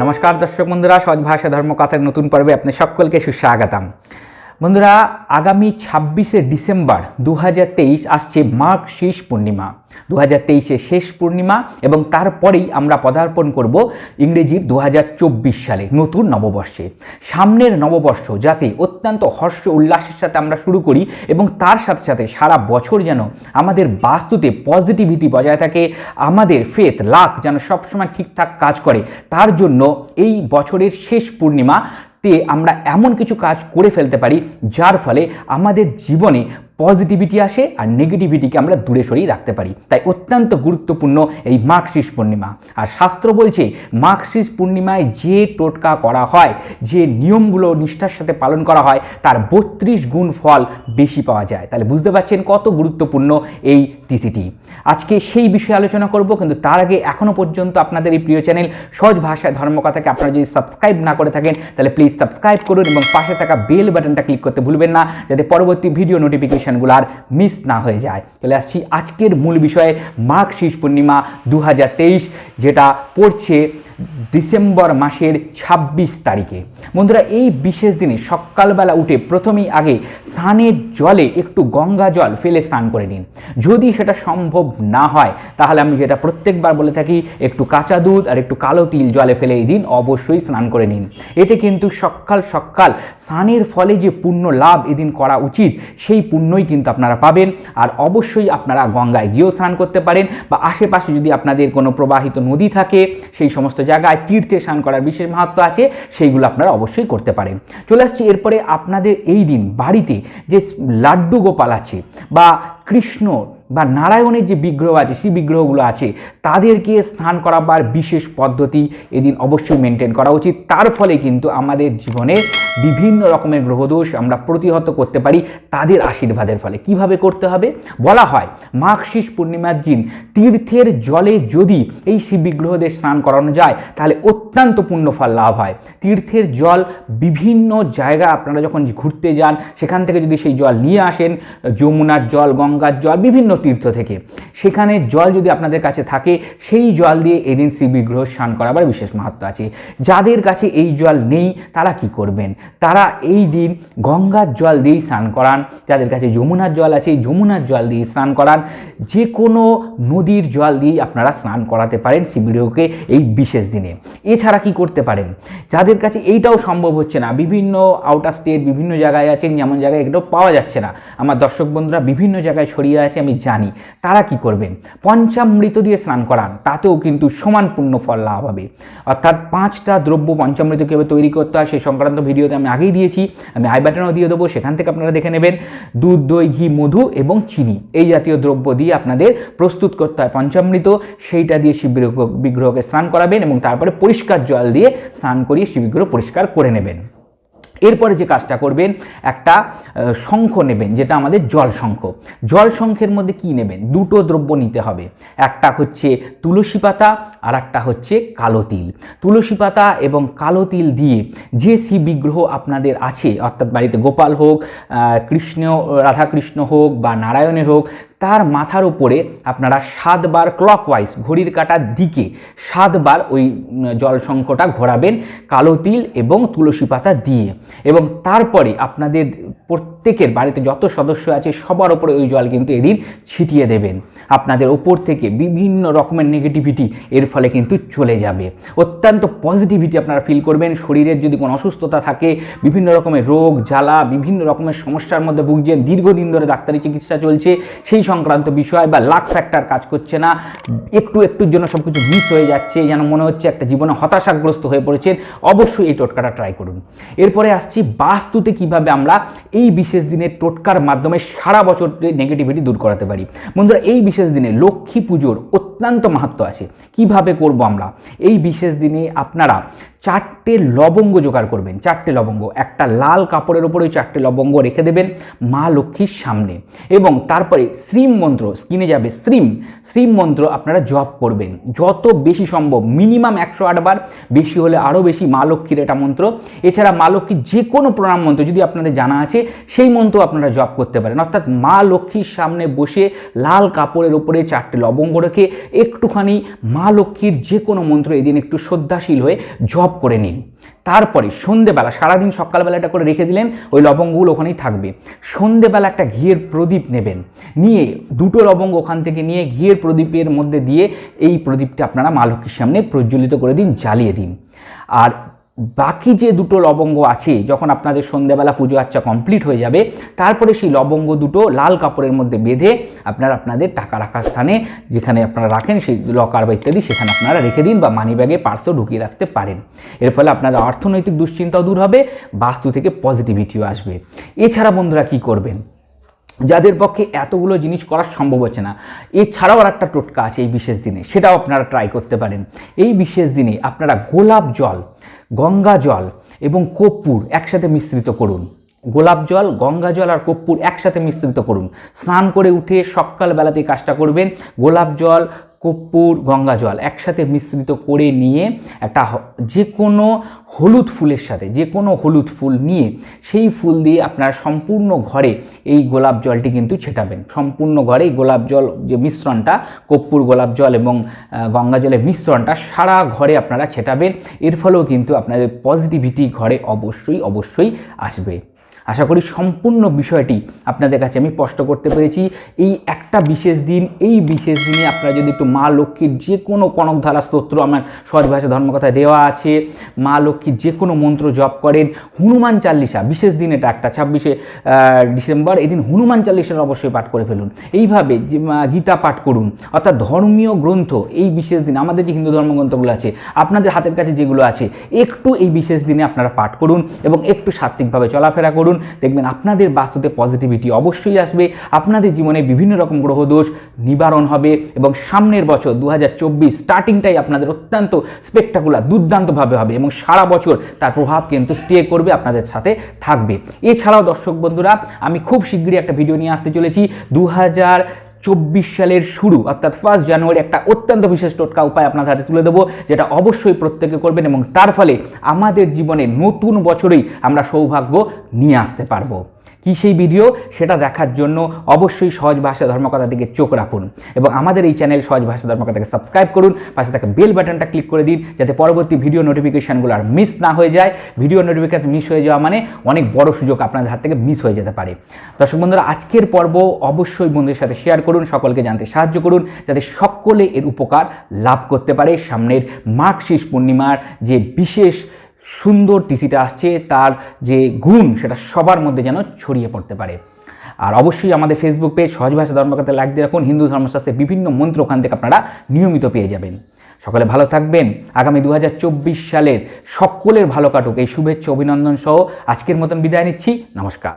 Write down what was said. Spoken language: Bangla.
নমস্কার দর্শক বন্ধুরা সহজ ভাষা ধর্মকথার নতুন পর্বে আপনি সকলকে সুস্বাগতম। বন্ধুরা, আগামী ছাব্বিশে ডিসেম্বর দু হাজার তেইশ আসছে মাঘ শেষ পূর্ণিমা। দু হাজার শেষ পূর্ণিমা এবং তারপরেই আমরা পদার্পণ করব ইংরেজির দু হাজার চব্বিশ সালে, নতুন নববর্ষে। সামনের নববর্ষ যাতে অত্যন্ত হর্ষ উল্লাসের সাথে আমরা শুরু করি এবং তার সাথে সাথে সারা বছর যেন আমাদের বাস্তুতে পজিটিভিটি বজায় থাকে, আমাদের ফেথ লাক যেন সবসময় ঠিকঠাক কাজ করে, তার জন্য এই বছরের শেষ পূর্ণিমা তে আমরা এমন কিছু কাজ করে ফেলতে পারি, যার ফলে আমাদের জীবনে পজিটিভিটি আসে আর নেগেটিভিটিকে আমরা দূরে সরিয়ে রাখতে পারি। তাই অত্যন্ত গুরুত্বপূর্ণ এই মার্কশিস পূর্ণিমা। আর শাস্ত্র বলছে মার্কশিস পূর্ণিমায় যে টোটকা করা হয়, যে নিয়মগুলো নিষ্ঠার সাথে পালন করা হয়, তার বত্রিশ গুণ ফল বেশি পাওয়া যায়। তাহলে বুঝতে পারছেন কত গুরুত্বপূর্ণ এই তিথিটি আজকে সেই বিষয়ে আলোচনা করব, কিন্তু তার আগে এখনও পর্যন্ত আপনাদের এই প্রিয় চ্যানেল সহজ ভাষায় ধর্মকথাকে আপনারা যদি সাবস্ক্রাইব না করে থাকেন, তাহলে প্লিজ সাবস্ক্রাইব করুন এবং পাশে থাকা বেল বাটনটা ক্লিক করতে ভুলবেন না, যাতে পরবর্তী ভিডিও নোটিফিকেশানগুলো আর মিস না হয়ে যায়। তাহলে আসছি আজকের মূল বিষয়ে, মাঘ শীষ পূর্ণিমা দু হাজার তেইশ, যেটা পড়ছে ডিসেম্বর মাসের ২৬ তারিখে। বন্ধুরা, এই বিশেষ দিনে সকালবেলা উঠে প্রথমেই আগে স্নানের জলে একটু গঙ্গা জল ফেলে স্নান করে নিন। যদি সেটা সম্ভব না হয়, তাহলে আমি যেটা প্রত্যেকবার বলে থাকি, একটু কাঁচা দুধ আর একটু কালো তিল জলে ফেলে এই দিন অবশ্যই স্নান করে নিন। এতে কিন্তু সকাল সকাল স্নানের ফলে যে পুণ্য লাভ এদিন করা উচিত, সেই পুণ্যই কিন্তু আপনারা পাবেন। আর অবশ্যই আপনারা গঙ্গায় গিয়েও স্নান করতে পারেন বা আশেপাশে যদি আপনাদের কোনো প্রবাহিত নদী থাকে, সেই সমস্ত জায়গায় তীর্থে স্নান করার বিশেষ মাহাত্ম আছে, সেইগুলো আপনারা অবশ্যই করতে পারেন। চলে আসছি এরপরে আপনাদের এই দিন বাড়িতে যে লাড্ডু গোপাল আছে বা কৃষ্ণ বা নারায়ণের যে বিগ্রহ আছে, সেই বিগ্রহগুলো আছে, তাদেরকে স্নান করাবার বিশেষ পদ্ধতি এদিন অবশ্যই মেনটেন করা উচিত। তার ফলে কিন্তু আমাদের জীবনে বিভিন্ন রকমের গ্রহদোষ আমরা প্রতিহত করতে পারি তাদের আশীর্বাদের ফলে। কীভাবে করতে হবে? বলা হয় মাঘ শীষ পূর্ণিমার দিন তীর্থের জলে যদি এই শিব বিগ্রহদের স্নান করানো যায়, তাহলে অত্যন্ত পুণ্যফল লাভ হয়। তীর্থের জল বিভিন্ন জায়গা আপনারা যখন ঘুরতে যান, সেখান থেকে যদি সেই জল নিয়ে আসেন, যমুনার জল, গঙ্গার জল, বিভিন্ন তীর্থ থেকে, সেখানে জল যদি আপনাদের কাছে থাকে, সেই জল দিয়ে এদিন শ্রী বিগ্রহ স্নান করাবার বিশেষ মাহাত্ম আছে। যাদের কাছে এই জল নেই, তারা কি করবেন? তারা এই দিন গঙ্গার জল দিয়েই স্নান করান, যাদের কাছে যমুনার জল আছে যমুনার জল দিয়ে স্নান করান। যে কোনো নদীর জল দিয়েই আপনারা স্নান করাতে পারেন শিবিরকে এই বিশেষ দিনে। এছাড়া কি করতে পারেন? যাদের কাছে এইটাও সম্ভব হচ্ছে না, বিভিন্ন আউটার স্টেট বিভিন্ন জায়গায় আছেন, যেমন জায়গায় এগুলো পাওয়া যাচ্ছে না। আমার দর্শক বন্ধুরা, বিভিন্ন জায়গায় ছড়িয়ে আছে, আমি জানি। তারা কি করবেন? পঞ্চামৃত দিয়ে স্নান করান, তাতেও কিন্তু সমান পূর্ণ ফল লাভ হবে। অর্থাৎ পাঁচটা দ্রব্য পঞ্চামৃত কীভাবে তৈরি করতে হয় সেই সংক্রান্ত ভিডিওতে আমি আগেই দিয়েছি, আমি আই বাটনও দিয়ে দেবো, সেখান থেকে আপনারা দেখে নেবেন। দুধ, দই, ঘি, মধু এবং চিনি, এই জাতীয় দ্রব্য দিয়ে আপনাদের প্রস্তুত করতে হয় পঞ্চামৃত, সেইটা দিয়ে শিব বিগ্রহকে স্নান করাবেন এবং তারপরে পরিষ্কার জল দিয়ে স্নান করিয়ে শিব বিগ্রহ পরিষ্কার করে নেবেন। এরপরে যে কাজটা করবেন, একটা শঙ্খ নেবেন, যেটা আমাদের জল শঙ্খ। জল শঙ্খের মধ্যে কি নেবেন? দুটো দ্রব্য নিতে হবে। একটা হচ্ছে তুলসী পাতা, আর একটা হচ্ছে কালো তিল। তুলসী পাতা এবং কালো তিল দিয়ে যে শিব বিগ্রহ আপনাদের আছে, অর্থাৎ বাড়িতে গোপাল হোক কৃষ্ণ, রাধাকৃষ্ণ হোক বা নারায়ণের হোক তার মাথার উপরে আপনারা সাতবার ক্লকওয়াইজ ঘড়ির কাটার দিকে সাতবার ওই জল জলশঙ্খটা ঘোরাবেন, কালো তিল এবং তুলসী পাতা দিয়ে। এবং তারপরে আপনাদের প্রত্যেকের বাড়িতে যত সদস্য আছে সবার উপরে ওই জল কিন্তু এদিন ছিটিয়ে দেবেন। আপনাদের ওপর থেকে বিভিন্ন রকমের নেগেটিভিটি এর ফলে কিন্তু চলে যাবে। অত্যন্ত পজিটিভিটি আপনারা ফিল করবেন। শরীরের যদি কোনো অসুস্থতা থাকে, বিভিন্ন রকমের রোগ, জ্বালা, বিভিন্ন রকমের সমস্যার মধ্যে ভুগছেন, দীর্ঘদিন ধরে ডাক্তারি চিকিৎসা চলছে, সেই সংক্রান্ত বিষয় বা লাক ফ্যাক্টর কাজ করছে না, একটু একটুর জন্য সব কিছু মিস হয়ে যাচ্ছে, যেন মনে হচ্ছে একটা জীবনে হতাশাগ্রস্ত হয়ে পড়েছেন, অবশ্যই এই টোটকাটা ট্রাই করুন। এরপরে আসছি বাস্তুতে কীভাবে আমরা এই বিশেষ দিনের টোটকার মাধ্যমে সারা বছর নেগেটিভিটি দূর করাতে পারি। বন্ধুরা, এই বিশেষ দিনে লক্ষ্মী পুজোর অত্যন্ত মাহাত্ম আছে। কীভাবে করব আমরা? এই বিশেষ দিনে আপনারা চারটে লবঙ্গ জোগাড় করবেন, চারটে লবঙ্গ। একটা লাল কাপড়ের ওপরে চারটে লবঙ্গ রেখে দেবেন মা লক্ষ্মীর সামনে। এবং তারপরে শ্রীম মন্ত্র স্ক্রিনে যাবে শ্রীম। শ্রীম মন্ত্র আপনারা জপ করবেন। যত বেশি সম্ভব, মিনিমাম একশো আটবার বেশি হলে আরও বেশি মা লক্ষ্মীর এটা মন্ত্র। এছাড়া মা লক্ষ্মীর যে কোনো প্রণাম মন্ত্র যদি আপনাদের জানা আছে, সেই মন্ত্র আপনারা জপ করতে পারেন। অর্থাৎ মা লক্ষ্মীর সামনে বসে লাল কাপড়ের ওপরে চারটে লবঙ্গ রেখে একটুখানি মা লক্ষ্মীর যে কোনো মন্ত্র এদিন একটু শ্রদ্ধাশীল হয়ে জপ করে নিন। তারপরে সন্ধেবেলা, সারাদিন সকালবেলাটা করে রেখে দিলেন, ওই লবঙ্গগুলো ওখানেই থাকবে। সন্ধেবেলা একটা ঘিয়ের প্রদীপ নেবেন। নিয়ে দুটো লবঙ্গ ওখান থেকে নিয়ে ঘিয়ের প্রদীপের মধ্যে দিয়ে এই প্রদীপটা আপনারা মা লক্ষ্মীর সামনে প্রজ্বলিত করে দিন, জ্বালিয়ে দিন। আর বাকি যে দুটো লবঙ্গ আছে, যখন আপনাদের সন্ধ্যাবেলা পুজো আচ্ছা কমপ্লিট হয়ে যাবে, তারপরে সেই লবঙ্গ দুটো লাল কাপড়ের মধ্যে বেঁধে আপনারা আপনাদের টাকা রাখার স্থানে, যেখানে আপনারা রাখেন সেই লকার বা ইত্যাদি, সেখানে আপনারা রেখে দিন বা মানি ব্যাগে পার্সেও ঢুকিয়ে রাখতে পারেন। এর ফলে আপনাদের অর্থনৈতিক দুশ্চিন্তাও দূর হবে, বাস্তু থেকে পজিটিভিটিও আসবে। এছাড়া বন্ধুরা কি করবেন? যাদের পক্ষে এতগুলো জিনিস করা সম্ভব হচ্ছে না। এছাড়াও আর একটা টোটকা আছে এই বিশেষ দিনে, সেটাও আপনারা ট্রাই করতে পারেন। এই বিশেষ দিনে আপনারা গোলাপ জল, গঙ্গা জল এবং কর্পূর একসাথে মিশ্রিত করুন। গোলাপ জল, গঙ্গা জল আর কর্পূর একসাথে মিশ্রিত করুন। স্নান করে উঠে সকালবেলাতেই কাজটা করবেন। গোলাপ জল কর্পূর, গঙ্গা জল একসাথে মিশ্রিত করে নিয়ে একটা যে কোনো হলুদ ফুলের সাথে যে কোনো হলুদ ফুল নিয়ে সেই ফুল দিয়ে আপনার সম্পূর্ণ ঘরে এই গোলাপ জলটি কিন্তু ছেটাবেন। সম্পূর্ণ ঘরে এই গোলাপ জল, যে মিশ্রণটা, কর্পূর, গোলাপ জল এবং গঙ্গা জলের মিশ্রণটা সারা ঘরে আপনারা ছেটাবেন। এর ফলেও কিন্তু আপনাদের পজিটিভিটি ঘরে অবশ্যই অবশ্যই আসবে। আশা করি সম্পূর্ণ বিষয়টি আপনাদের কাছে আমি স্পষ্ট করতে পেরেছি। এই একটা বিশেষ দিন, এই বিশেষ দিনে আপনারা যদি একটু মা লক্ষ্মীর যে কোনো কনকধারা স্তোত্র আমার সহজ ভাষা ধর্মকথায় দেওয়া আছে, মা লক্ষ্মীর যে কোনো মন্ত্র জপ করেন, হনুমান চাল্লিশা, বিশেষ দিন এটা একটা, ছাব্বিশে ডিসেম্বর, এদিন হনুমান চাল্লিশার অবশ্যই পাঠ করে ফেলুন। এইভাবে যে গীতা পাঠ করুন, অর্থাৎ ধর্মীয় গ্রন্থ, এই বিশেষ দিন, আমাদের যে হিন্দু ধর্মগ্রন্থগুলো আছে, আপনাদের হাতের কাছে যেগুলো আছে, একটু এই বিশেষ দিনে আপনারা পাঠ করুন এবং একটু সাত্ত্বিকভাবে চলাফেরা করুন। দেখবেন আপনাদের বাস্তুতে পজিটিভিটি অবশ্যই আসবে। আপনাদের জীবনে বিভিন্ন রকম গ্রহদোষ নিবারণ হবে এবং সামনের বছর দু হাজার চব্বিশ স্টার্টিংটাই আপনাদের অত্যন্ত স্পেকটাকুলার দুর্দান্তভাবে হবে এবং সারা বছর তার প্রভাব কিন্তু স্টে করবে, আপনাদের সাথে থাকবে। এছাড়াও দর্শক বন্ধুরা, আমি খুব শীঘ্রই একটা ভিডিও নিয়ে আসতে চলেছি। দু হাজার চব্বিশ সালের শুরু, অর্থাৎ ফার্স্ট জানুয়ারি একটা অত্যন্ত বিশেষ টোটকা উপায় আপনার হাতে তুলে দেবো, যেটা অবশ্যই প্রত্যেকে করবেন এবং তার ফলে আমাদের জীবনে নতুন বছরেই আমরা সৌভাগ্য নিয়ে আসতে পারব। কি সেই ভিডিও সেটা দেখার জন্য অবশ্যই সহজ ভাষা ধর্মকথা দিকে চোখ রাখুন এবং আমাদের এই চ্যানেল সহজ ভাষা ধর্মকথাকে সাবস্ক্রাইব করুন। পাশে থাকা বেল বাটনটা ক্লিক করে দিন যাতে পরবর্তী ভিডিও নোটিফিকেশনগুলো আর মিস না হয়ে যায়। ভিডিও নোটিফিকেশন মিস হয়ে যাওয়া মানে অনেক বড় সুযোগ আপনাদের হাত থেকে মিস হয়ে যেতে পারে। দর্শক বন্ধুরা, আজকের পর্ব অবশ্যই বন্ধুদের সাথে শেয়ার করুন, সকলকে জানতে সাহায্য করুন, যাতে সকলে এর উপকার লাভ করতে পারে। সামনের মার্কশিস পূর্ণিমার যে বিশেষ সুন্দর টিসিটা আসছে, তার যে গুণ সেটা সবার মধ্যে যেন ছড়িয়ে পড়তে পারে। আর অবশ্যই আমাদের ফেসবুক পেজ সহজ ভাষা ধর্মকাতে লাইক দিয়ে রাখুন। হিন্দু ধর্মশাস্ত্রে বিভিন্ন মন্ত্র ওখান থেকে আপনারা নিয়মিত পেয়ে যাবেন। সকলে ভালো থাকবেন। আগামী দু হাজার চব্বিশ সালের সকলের ভালো কাটুক। এই শুভেচ্ছা, অভিনন্দন সহ আজকের মতন বিদায় নিচ্ছি। নমস্কার।